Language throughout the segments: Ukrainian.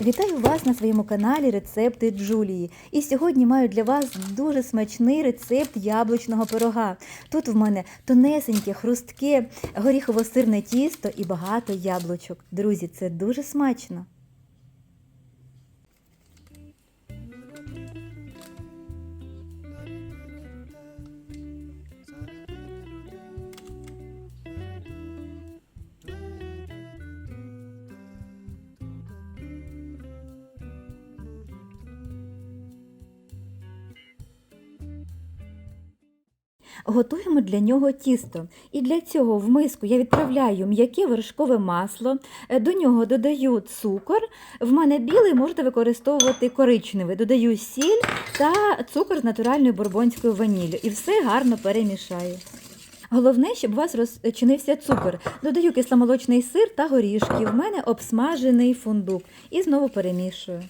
Вітаю вас на своєму каналі Рецепти Джулії. І сьогодні маю для вас дуже смачний рецепт яблучного пирога. Тут в мене тонесеньке, хрустке, горіхово-сирне тісто і багато яблучок. Друзі, це дуже смачно. Готуємо для нього тісто. І для цього в миску я відправляю м'яке вершкове масло, е, до нього додаю цукор. В мене білий, можете використовувати коричневий. Додаю сіль та цукор з натуральною бурбонською ваніллю. І все гарно перемішаю. Головне, щоб у вас розчинився цукор. Додаю кисломолочний сир та горішки. В мене обсмажений фундук. І знову перемішую.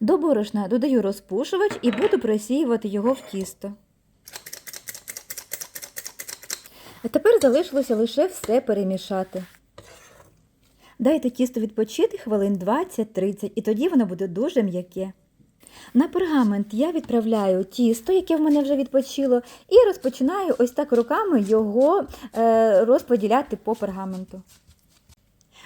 До борошна додаю розпушувач і буду просіювати його в тісто. А тепер залишилося лише все перемішати. Дайте тісто відпочити хвилин 20-30, і тоді воно буде дуже м'яке. На пергамент я відправляю тісто, яке в мене вже відпочило, і розпочинаю ось так руками його е, розподіляти по пергаменту.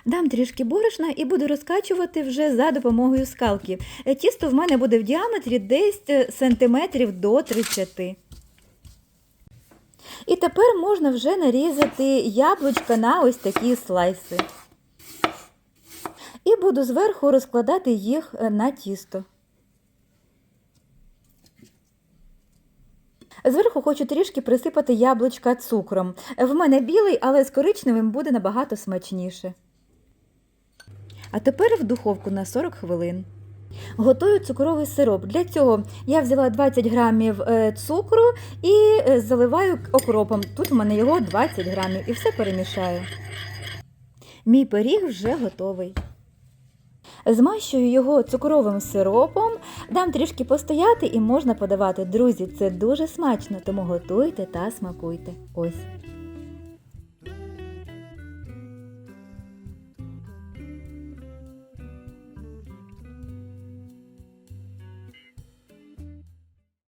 Дам трішки борошна і буду розкачувати вже за допомогою скалки. Тісто в мене буде в діаметрі десь е, сантиметрів до 30. І тепер можна вже нарізати яблучка на ось такі слайси. І буду зверху розкладати їх е, на тісто. Зверху хочу трішки присипати яблучка цукром. В мене білий, але з коричневим буде набагато смачніше. А тепер в духовку на 40 хвилин. Готую цукровий сироп. Для цього я взяла 20 грамів е, цукру і е, заливаю окропом. Тут в мене його 20 грамів і все перемішаю. Мій пиріг вже готовий. Змащую його цукровим сиропом, дам трішки постояти і можна подавати. Друзі, це дуже смачно, тому готуйте та смакуйте. Ось.